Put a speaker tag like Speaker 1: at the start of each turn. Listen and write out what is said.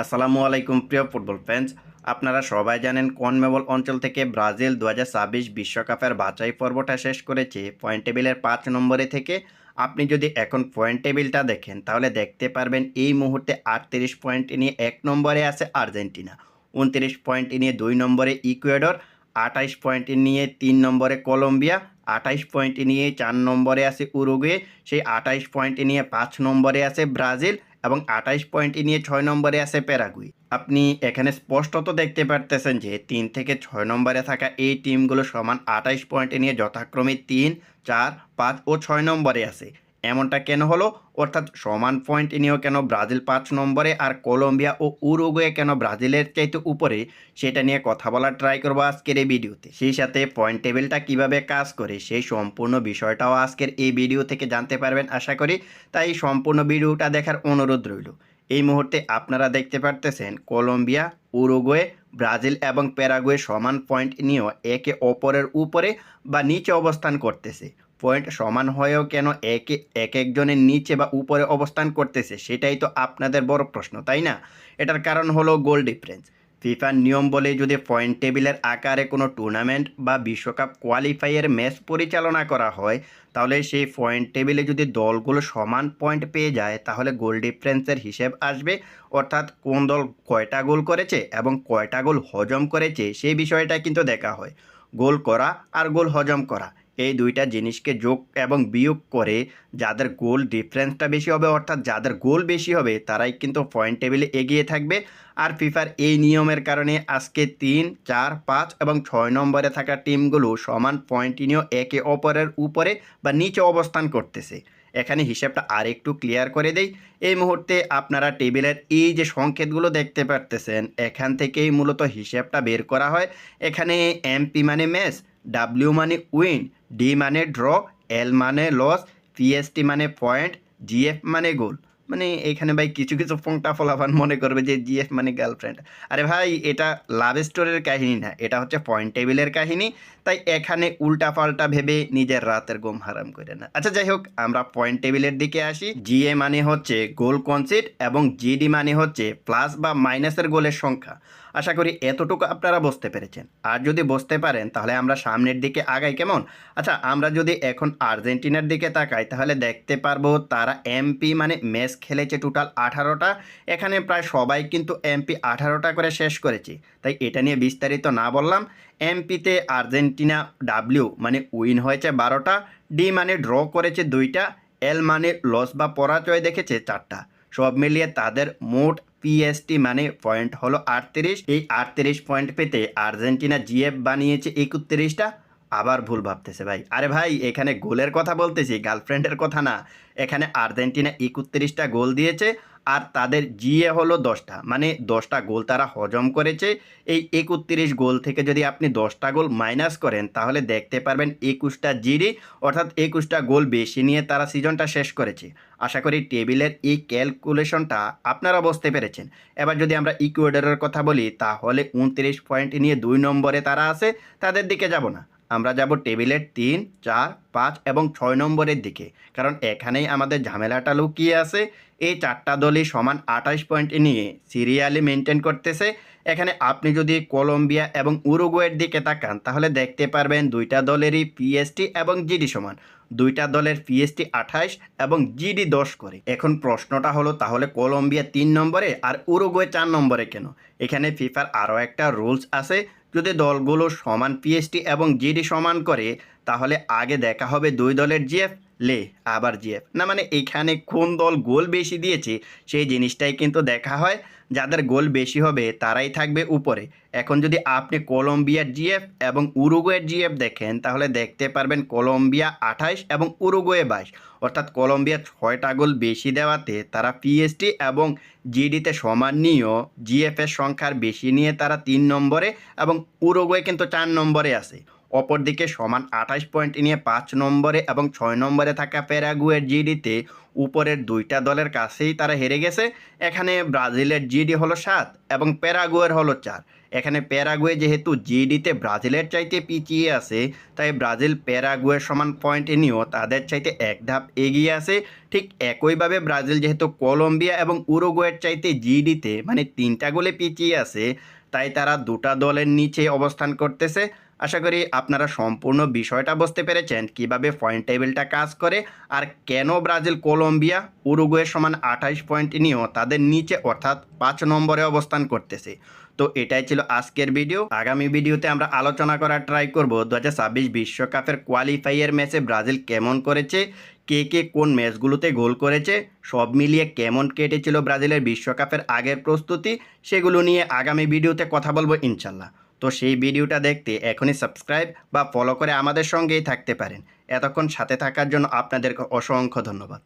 Speaker 1: আসসালামু আলাইকুম প্রিয় ফুটবল ফ্যান্স আপনারা সবাই জানেন কনমেবল অঞ্চল থেকে ব্রাজিল দু বিশ্বকাপের বাছাই পর্বটা শেষ করেছে। পয়েন্ট টেবিলের পাঁচ নম্বরে থেকে আপনি যদি এখন পয়েন্ট টেবিলটা দেখেন, তাহলে দেখতে পারবেন এই মুহূর্তে আটত্রিশ পয়েন্ট নিয়ে এক নম্বরে আছে আর্জেন্টিনা, উনত্রিশ পয়েন্ট নিয়ে দুই নম্বরে ইকুয়েডর, আঠাইশ পয়েন্ট নিয়ে তিন নম্বরে কলম্বিয়া, আঠাইশ পয়েন্ট নিয়ে চার নম্বরে আছে উরুগুয়ে, সেই আঠাইশ পয়েন্ট নিয়ে পাঁচ নম্বরে আছে ব্রাজিল এবং আঠাইশ পয়েন্ট নিয়ে ছয় নম্বরে আছে প্যারাগুই আপনি এখানে স্পষ্টত দেখতে পারতেছেন যে তিন থেকে ছয় নম্বরে থাকা এই টিমগুলো সমান আঠাইশ পয়েন্ট নিয়ে যথাক্রমে তিন, চার, পাঁচ ও ছয় নম্বরে আছে। এমনটা কেন হলো? অর্থাৎ সমান পয়েন্ট নিয়েও কেন ব্রাজিল পাঁচ নম্বরে আর কলম্বিয়া ও উরুগুয়ে কেন ব্রাজিলের চাইতে উপরে? সেটা নিয়ে কথা বলার ট্রাই করব আজকের এই ভিডিওতে। সেই সাথে পয়েন্ট টেবিলটা কীভাবে কাজ করে, সেই সম্পূর্ণ বিষয়টাও আজকের এই ভিডিও থেকে জানতে পারবেন আশা করি। তাই সম্পূর্ণ ভিডিওটা দেখার অনুরোধ রইল। এই মুহূর্তে আপনারা দেখতে পারতেছেন কলম্বিয়া, উরুগুয়ে, ব্রাজিল এবং প্যারাগুয়ে সমান পয়েন্ট নিয়েও একে অপরের উপরে বা নিচে অবস্থান করতেছে। পয়েন্ট সমান হয়েও কেন একে এক একজনের নিচে বা উপরে অবস্থান করতেছে? সেটাই তো আপনাদের বড় প্রশ্ন, তাই না? এটার কারণ হলো গোল ডিফারেন্স ফিফার নিয়ম বলে যদি পয়েন্ট টেবিলের আকারে কোনো টুর্নামেন্ট বা বিশ্বকাপ কোয়ালিফাইয়ের ম্যাচ পরিচালনা করা হয়, তাহলে সেই পয়েন্ট টেবিলে যদি দলগুলো সমান পয়েন্ট পেয়ে যায়, তাহলে গোল ডিফারেন্সের হিসেব আসবে। অর্থাৎ কোন দল কয়টা গোল করেছে এবং কয়টা গোল হজম করেছে সেই বিষয়টা কিন্তু দেখা হয়। গোল করা আর গোল হজম করা। এই দুইটা জিনিসকে যোগ এবং বিয়োগ করে যাদের গোল ডিফারেন্সটা বেশি হবে, অর্থাৎ যাদের গোল বেশি হবে, তারাই কিন্তু পয়েন্ট টেবিলে এগিয়ে থাকবে। আর ফিফার এই নিয়মের কারণে আজকে তিন, চার, পাঁচ এবং ছয় নম্বরে থাকা টিমগুলো সমান পয়েন্ট নিয়েও একে অপরের উপরে বা নিচে অবস্থান করতেছে। এখানে হিসাবটা আর একটু ক্লিয়ার করে দেই। এই মুহূর্তে আপনারা টেবিলের এই যে সংকেতগুলো দেখতে পারতেছেন, এখান থেকেই মূলত হিসাবটা বের করা হয়। এখানে এমপি মানে ম্যাচ ডাব্লিউ মানে উইন ডি মানে ড্র এল মানে লস পিএসটি মানে পয়েন্ট জিএফ মানে গোল মানে এখানে ভাই কিছু কিছু ফোনটা ফলাফান মনে করবে যে জিএফ মানে গার্লফ্রেন্ড আরে ভাই, এটা লাভ স্টোরের কাহিনী না, এটা হচ্ছে পয়েন্ট টেবিলের কাহিনী। তাই এখানে উল্টা পাল্টা ভেবে নিজের রাতের ঘুম হারাম করে না। আচ্ছা যাই হোক, আমরা পয়েন্ট টেবিলের দিকে আসি। জিএ মানে হচ্ছে গোল কনসিড এবং জিডি মানে হচ্ছে প্লাস বা মাইনাসের গোলের সংখ্যা। আশা করি এতটুকু আপনারা বুঝতে পেরেছেন। আর যদি বুঝতে পারেন, তাহলে আমরা সামনের দিকে আগাই কেমন? আচ্ছা আমরা যদি এখন আর্জেন্টিনার দিকে তাকাই, তাহলে দেখতে পারব তারা এমপি মানে ম্যাচ খেলেছে টোটাল আঠারোটা। এখানে প্রায় সবাই কিন্তু এমপি আঠারোটা করে শেষ করেছে। তাই এটা নিয়ে বিস্তারিত না বললাম। এমপিতে আর্জেন্টিনা ডাব্লিউ মানে উইন হয়েছে বারোটা ডি মানে ড্র করেছে দুইটা এল মানে লস বা পরাজয় দেখেছে চারটা। সব মিলিয়ে তাদের মোট পিএসটি মানে পয়েন্ট হলো আটত্রিশ। এই আটত্রিশ পয়েন্ট পেতে আর্জেন্টিনা জিএফ বানিয়েছে একত্রিশটা। আবার ভুল ভাবতেছে ভাই। আরে ভাই, এখানে গোলের কথা বলতেছি, গার্লফ্রেন্ডের কথা না। এখানে আর্জেন্টিনা একত্রিশটা গোল দিয়েছে আর তাদের জিএ হলো দশটা। মানে দশটা গোল তারা হজম করেছে। এই একত্রিশ গোল থেকে যদি আপনি দশটা গোল মাইনাস করেন, তাহলে দেখতে পারবেন একুশটা জিডি অর্থাৎ একুশটা গোল বেশি নিয়ে তারা সিজনটা শেষ করেছে। আশা করি টেবিলের এই ক্যালকুলেশনটা আপনারা বুঝতে পেরেছেন। এবার যদি আমরা ইকুয়েডরের কথা বলি, তাহলে উনত্রিশ পয়েন্ট নিয়ে দুই নম্বরে তারা আছে, তাদের দিকে যাব না। আমরা যাব টেবিলের তিন, চার, পাঁচ এবং ছয় নম্বরের দিকে। কারণ এখানেই আমাদের ঝামেলাটা লুকিয়ে আছে। এই চারটা দলই সমান আঠাশ পয়েন্ট নিয়ে সিরিয়ালি মেনটেন করতেছে। এখানে আপনি যদি কলম্বিয়া এবং উরুগুয়ের দিকে তাকান, তাহলে দেখতে পারবেন দুইটা দলেরই পিএসটি এবং জিডি সমান। দুইটা দলের পিএসটি আঠাশ এবং জিডি দশ করে। এখন প্রশ্নটা হলো, তাহলে কলম্বিয়া তিন নম্বরে আর উরুগুয়ে চার নম্বরে কেন? এখানে ফিফার আরও একটা রুলস আছে। যদি দলগুলো সমান পিএসটি এবং জিডি সমান করে তাহলে আগে দেখা হবে দুই দলের জিএফ, লে আবার জিএফ। না মানে এখানে কোন দল গোল বেশি দিয়েছে, সেই জিনিসটাই কিন্তু দেখা হয়। যাদের গোল বেশি হবে তারাই থাকবে উপরে। এখন যদি আপনি কলম্বিয়ার জিএফ এবং উরুগুয়ের জিএফ দেখেন, তাহলে দেখতে পারবেন কলম্বিয়া আঠাইশ এবং উরুগুয়ে বাইশ। অর্থাৎ কলম্বিয়া ছয়টা গোল বেশি দেওয়াতে তারা পিএসটি এবং জিডিতে সমান নিয়েও জিএফের সংখ্যার বেশি নিয়ে তারা তিন নম্বরে এবং উরুগুয়ে কিন্তু চার নম্বরে আছে। অপরদিকে সমান আঠাশ পয়েন্ট নিয়ে পাঁচ নম্বরে এবং ছয় নম্বরে থাকা প্যারাগুয়ের জিডিতে উপরের দুইটা দলের কাছেই তারা হেরে গেছে। এখানে ব্রাজিলের জিডি হলো সাত এবং প্যারাগুয়ের হলো চার। এখানে প্যারাগুয়ে যেহেতু জিডিতে ব্রাজিলের চাইতে পিছিয়ে আছে, তাই ব্রাজিল প্যারাগুয়ের সমান পয়েন্ট নিয়েও তাদের চাইতে এক ধাপ এগিয়ে আছে। ঠিক একইভাবে ব্রাজিল যেহেতু কলম্বিয়া এবং উরুগুয়ের চাইতে জিডিতে মানে তিনটা গোলে পিছিয়ে আছে, তাই তারা দুটা দলের নিচে অবস্থান করতেছে। আশা করি আপনারা সম্পূর্ণ বিষয়টা বুঝতে পেরেছেন, কীভাবে পয়েন্ট টেবিলটা কাজ করে আর কেন ব্রাজিল, কলম্বিয়া উরুগুয়ের সমান আঠাইশ পয়েন্ট নিয়েও তাদের নিচে অর্থাৎ পাঁচ নম্বরে অবস্থান করতেছে। তো এটাই ছিল আজকের ভিডিও আগামী ভিডিওতে আমরা আলোচনা করার ট্রাই করব দু বিশ্বকাপের কোয়ালিফাইয়ের ম্যাচে ব্রাজিল কেমন করেছে, কে কে কোন ম্যাচগুলোতে গোল করেছে, সব মিলিয়ে কেমন কেটেছিল ব্রাজিলের বিশ্বকাপের আগের প্রস্তুতি, সেগুলো নিয়ে আগামী ভিডিওতে কথা বলব ইনশাল্লাহ। তো সেই ভিডিওটা দেখতে এখনই সাবস্ক্রাইব বা ফলো করে আমাদের সঙ্গেই থাকতে পারেন। এতক্ষণ সাথে থাকার জন্য আপনাদেরকে অসংখ্য ধন্যবাদ।